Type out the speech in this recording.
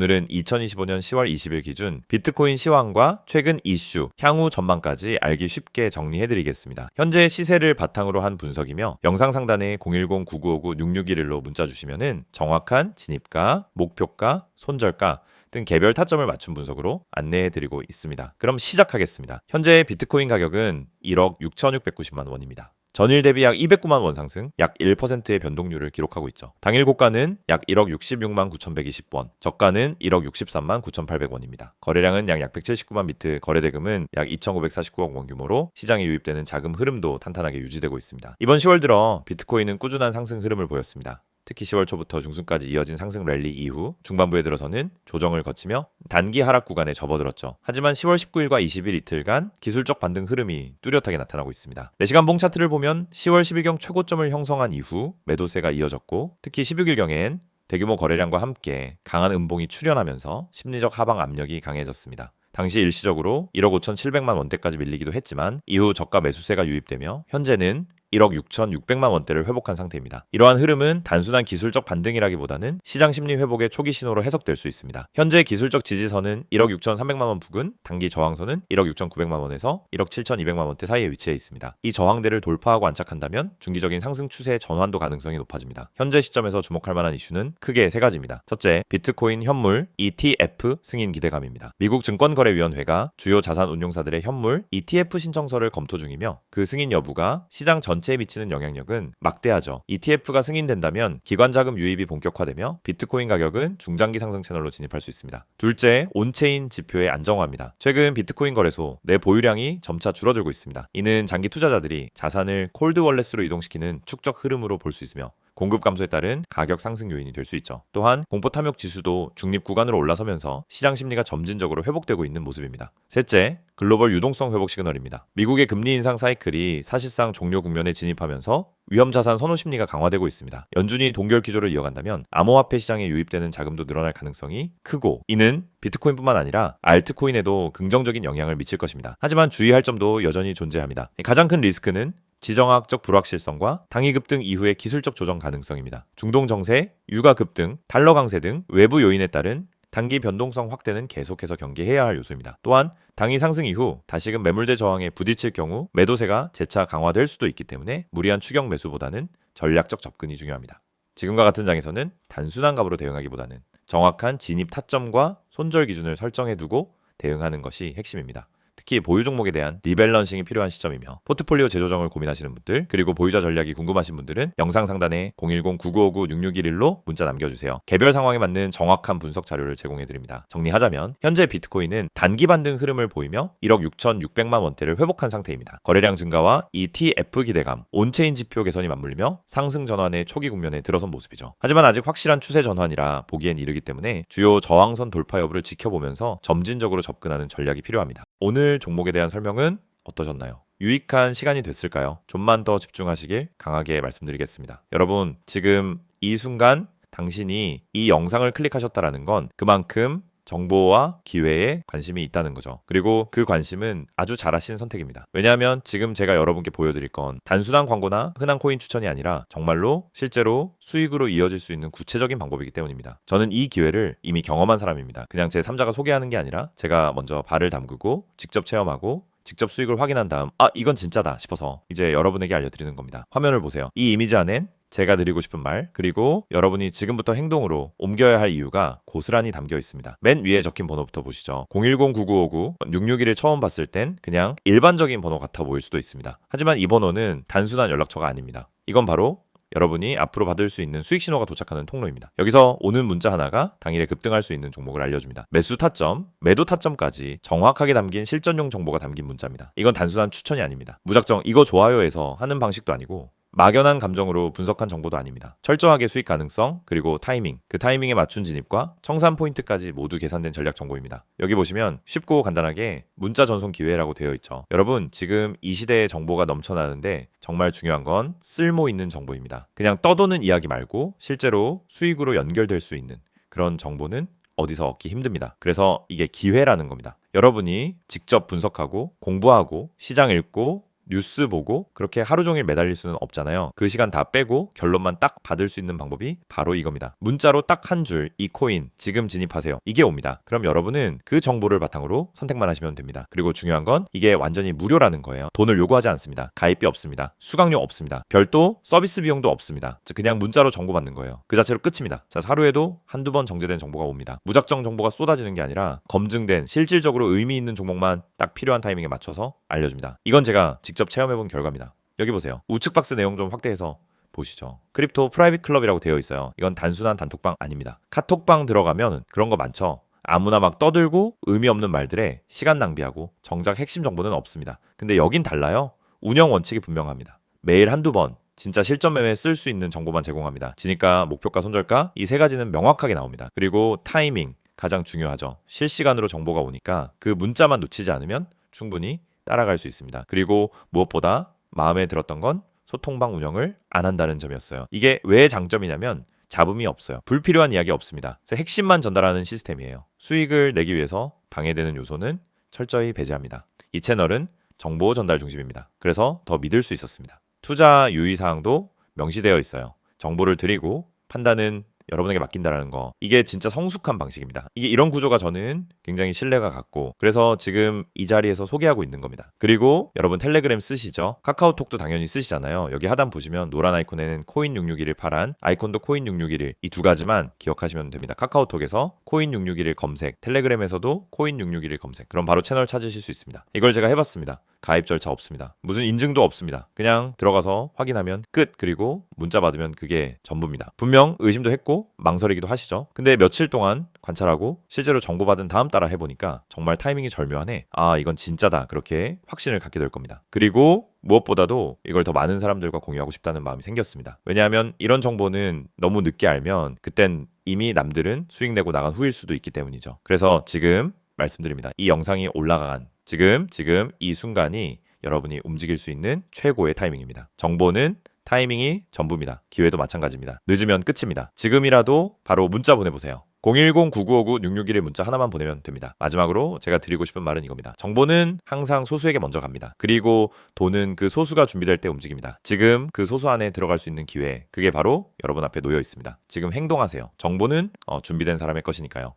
오늘은 2025년 10월 20일 기준 비트코인 시황과 최근 이슈, 향후 전망까지 알기 쉽게 정리해드리겠습니다. 현재 시세를 바탕으로 한 분석이며 영상 상단에 010-9959-6611로 문자 주시면은 정확한 진입가, 목표가, 손절가 등 개별 타점을 맞춘 분석으로 안내해드리고 있습니다. 그럼 시작하겠습니다. 현재 비트코인 가격은 1억 6,690만 원입니다. 전일 대비 약 209만 원 상승, 약 1%의 변동률을 기록하고 있죠. 당일 고가는 약 1억 66만 9,120원, 저가는 1억 63만 9,800원입니다. 거래량은 약 약 179만 비트, 거래대금은 약 2,549억 원 규모로 시장에 유입되는 자금 흐름도 탄탄하게 유지되고 있습니다. 이번 10월 들어 비트코인은 꾸준한 상승 흐름을 보였습니다. 특히 10월 초부터 중순까지 이어진 상승 랠리 이후 중반부에 들어서는 조정을 거치며 단기 하락 구간에 접어들었죠. 하지만 10월 19일과 20일 이틀간 기술적 반등 흐름이 뚜렷하게 나타나고 있습니다. 4시간 봉 차트를 보면 10월 10일경 최고점을 형성한 이후 매도세가 이어졌고 특히 16일경엔 대규모 거래량과 함께 강한 음봉이 출현하면서 심리적 하방 압력이 강해졌습니다. 당시 일시적으로 1억 5,700만 원대까지 밀리기도 했지만 이후 저가 매수세가 유입되며 현재는 1억 6,600만 원대를 회복한 상태입니다. 이러한 흐름은 단순한 기술적 반등이라기보다는 시장 심리 회복의 초기 신호로 해석될 수 있습니다. 현재 기술적 지지선은 1억 6,300만 원 부근, 단기 저항선은 1억 6,900만 원에서 1억 7,200만 원대 사이에 위치해 있습니다. 이 저항대를 돌파하고 안착한다면 중기적인 상승 추세의 전환도 가능성이 높아집니다. 현재 시점에서 주목할 만한 이슈는 크게 세 가지입니다. 첫째, 비트코인 현물 ETF 승인 기대감입니다. 미국 증권거래위원회가 주요 자산 운용사들의 현물 ETF 신청서를 검토 중이며 그 승인 여부가 시장 전 전체에 미치는 영향력은 막대하죠. ETF가 승인된다면 기관 자금 유입이 본격화되며 비트코인 가격은 중장기 상승 채널로 진입할 수 있습니다. 둘째, 온체인 지표의 안정화입니다. 최근 비트코인 거래소 내 보유량이 점차 줄어들고 있습니다. 이는 장기 투자자들이 자산을 콜드 월렛으로 이동시키는 축적 흐름으로 볼 수 있으며 공급 감소에 따른 가격 상승 요인이 될 수 있죠. 또한 공포 탐욕 지수도 중립 구간으로 올라서면서 시장 심리가 점진적으로 회복되고 있는 모습입니다. 셋째, 글로벌 유동성 회복 시그널입니다. 미국의 금리 인상 사이클이 사실상 종료 국면에 진입하면서 위험 자산 선호 심리가 강화되고 있습니다. 연준이 동결 기조를 이어간다면 암호화폐 시장에 유입되는 자금도 늘어날 가능성이 크고 이는 비트코인뿐만 아니라 알트코인에도 긍정적인 영향을 미칠 것입니다. 하지만 주의할 점도 여전히 존재합니다. 가장 큰 리스크는 지정학적 불확실성과 당위 급등 이후의 기술적 조정 가능성입니다. 중동 정세, 유가 급등, 달러 강세 등 외부 요인에 따른 단기 변동성 확대는 계속해서 경계해야 할 요소입니다. 또한 당이 상승 이후 다시금 매물대 저항에 부딪힐 경우 매도세가 재차 강화될 수도 있기 때문에 무리한 추격 매수보다는 전략적 접근이 중요합니다. 지금과 같은 장에서는 단순한 값으로 대응하기보다는 정확한 진입 타점과 손절 기준을 설정해 두고 대응하는 것이 핵심입니다. 특히 보유 종목에 대한 리밸런싱이 필요한 시점이며 포트폴리오 재조정을 고민하시는 분들 그리고 보유자 전략이 궁금하신 분들은 영상 상단에 010-9959-6611로 문자 남겨주세요. 개별 상황에 맞는 정확한 분석 자료를 제공해드립니다. 정리하자면 현재 비트코인은 단기 반등 흐름을 보이며 1억 6,600만 원대를 회복한 상태입니다. 거래량 증가와 ETF 기대감, 온체인 지표 개선이 맞물리며 상승 전환의 초기 국면에 들어선 모습이죠. 하지만 아직 확실한 추세 전환이라 보기엔 이르기 때문에 주요 저항선 돌파 여부를 지켜보면서 점진적으로 접근하는 전략이 필요합니다. 오늘 종목에 대한 설명은 어떠셨나요? 유익한 시간이 됐을까요? 좀만 더 집중하시길 강하게 말씀드리겠습니다. 여러분, 지금 이 순간 당신이 이 영상을 클릭하셨다라는 건 그만큼 정보와 기회에 관심이 있다는 거죠. 그리고 그 관심은 아주 잘하신 선택입니다. 왜냐하면 지금 제가 여러분께 보여드릴 건 단순한 광고나 흔한 코인 추천이 아니라 정말로 실제로 수익으로 이어질 수 있는 구체적인 방법이기 때문입니다. 저는 이 기회를 이미 경험한 사람입니다. 그냥 제 3자가 소개하는 게 아니라 제가 먼저 발을 담그고 직접 체험하고 직접 수익을 확인한 다음 아 이건 진짜다 싶어서 이제 여러분에게 알려드리는 겁니다. 화면을 보세요. 이 이미지 안엔 제가 드리고 싶은 말, 그리고 여러분이 지금부터 행동으로 옮겨야 할 이유가 고스란히 담겨 있습니다. 맨 위에 적힌 번호부터 보시죠. 010-9959-661을 처음 봤을 땐 그냥 일반적인 번호 같아 보일 수도 있습니다. 하지만 이 번호는 단순한 연락처가 아닙니다. 이건 바로 여러분이 앞으로 받을 수 있는 수익 신호가 도착하는 통로입니다. 여기서 오는 문자 하나가 당일에 급등할 수 있는 종목을 알려줍니다. 매수 타점, 매도 타점까지 정확하게 담긴 실전용 정보가 담긴 문자입니다. 이건 단순한 추천이 아닙니다. 무작정 이거 좋아요해서 하는 방식도 아니고 막연한 감정으로 분석한 정보도 아닙니다. 철저하게 수익 가능성, 그리고 타이밍, 그 타이밍에 맞춘 진입과 청산 포인트까지 모두 계산된 전략 정보입니다. 여기 보시면 쉽고 간단하게 문자 전송 기회라고 되어 있죠. 여러분, 지금 이 시대에 정보가 넘쳐나는데 정말 중요한 건 쓸모 있는 정보입니다. 그냥 떠도는 이야기 말고 실제로 수익으로 연결될 수 있는 그런 정보는 어디서 얻기 힘듭니다. 그래서 이게 기회라는 겁니다. 여러분이 직접 분석하고 공부하고 시장 읽고 뉴스 보고 그렇게 하루 종일 매달릴 수는 없잖아요. 그 시간 다 빼고 결론만 딱 받을 수 있는 방법이 바로 이겁니다. 문자로 딱 한 줄 이 코인 지금 진입하세요. 이게 옵니다. 그럼 여러분은 그 정보를 바탕으로 선택만 하시면 됩니다. 그리고 중요한 건 이게 완전히 무료라는 거예요. 돈을 요구하지 않습니다. 가입비 없습니다. 수강료 없습니다. 별도 서비스 비용도 없습니다. 즉 그냥 문자로 정보 받는 거예요. 그 자체로 끝입니다. 자, 하루에도 한두 번 정제된 정보가 옵니다. 무작정 정보가 쏟아지는 게 아니라 검증된 실질적으로 의미 있는 종목만 딱 필요한 타이밍에 맞춰서 알려줍니다. 이건 제가 직접 체험해본 결과입니다. 여기 보세요. 우측 박스 내용 좀 확대해서 보시죠. 크립토 프라이빗 클럽이라고 되어 있어요. 이건 단순한 단톡방 아닙니다. 카톡방 들어가면 그런 거 많죠. 아무나 막 떠들고 의미 없는 말들에 시간 낭비하고 정작 핵심 정보는 없습니다. 근데 여긴 달라요. 운영 원칙이 분명합니다. 매일 한두 번 진짜 실전 매매에 쓸 수 있는 정보만 제공합니다. 지니까 목표가 손절가 이 세 가지는 명확하게 나옵니다. 그리고 타이밍 가장 중요하죠. 실시간으로 정보가 오니까 그 문자만 놓치지 않으면 충분히 따라갈 수 있습니다. 그리고 무엇보다 마음에 들었던 건 소통방 운영을 안 한다는 점이었어요. 이게 왜 장점이냐면 잡음이 없어요. 불필요한 이야기 없습니다. 핵심만 전달하는 시스템이에요. 수익을 내기 위해서 방해되는 요소는 철저히 배제합니다. 이 채널은 정보 전달 중심입니다. 그래서 더 믿을 수 있었습니다. 투자 유의 사항도 명시되어 있어요. 정보를 드리고 판단은 여러분에게 맡긴다라는 거. 이게 진짜 성숙한 방식입니다. 이게 이런 구조가 저는 굉장히 신뢰가 갔고 그래서 지금 이 자리에서 소개하고 있는 겁니다. 그리고 여러분 텔레그램 쓰시죠? 카카오톡도 당연히 쓰시잖아요. 여기 하단 보시면 노란 아이콘에는 코인 661을 파란 아이콘도 코인 661이 이두 가지만 기억하시면 됩니다. 카카오톡에서 코인 661을 검색, 텔레그램에서도 코인 661을 검색. 그럼 바로 채널 찾으실 수 있습니다. 이걸 제가 해봤습니다. 가입 절차 없습니다. 무슨 인증도 없습니다. 그냥 들어가서 확인하면 끝. 그리고 문자 받으면 그게 전부입니다. 분명 의심도 했고 망설이기도 하시죠. 근데 며칠 동안 관찰하고 실제로 정보 받은 다음 따라 해보니까 정말 타이밍이 절묘하네. 아 이건 진짜다. 그렇게 확신을 갖게 될 겁니다. 그리고 무엇보다도 이걸 더 많은 사람들과 공유하고 싶다는 마음이 생겼습니다. 왜냐하면 이런 정보는 너무 늦게 알면 그땐 이미 남들은 수익 내고 나간 후일 수도 있기 때문이죠. 그래서 지금 말씀드립니다. 이 영상이 올라간 지금 지금 이 순간이 여러분이 움직일 수 있는 최고의 타이밍입니다. 정보는 타이밍이 전부입니다. 기회도 마찬가지입니다. 늦으면 끝입니다. 지금이라도 바로 문자 보내보세요. 010-9959-661의 문자 하나만 보내면 됩니다. 마지막으로 제가 드리고 싶은 말은 이겁니다. 정보는 항상 소수에게 먼저 갑니다. 그리고 돈은 그 소수가 준비될 때 움직입니다. 지금 그 소수 안에 들어갈 수 있는 기회, 그게 바로 여러분 앞에 놓여 있습니다. 지금 행동하세요. 정보는 어, 준비된 사람의 것이니까요.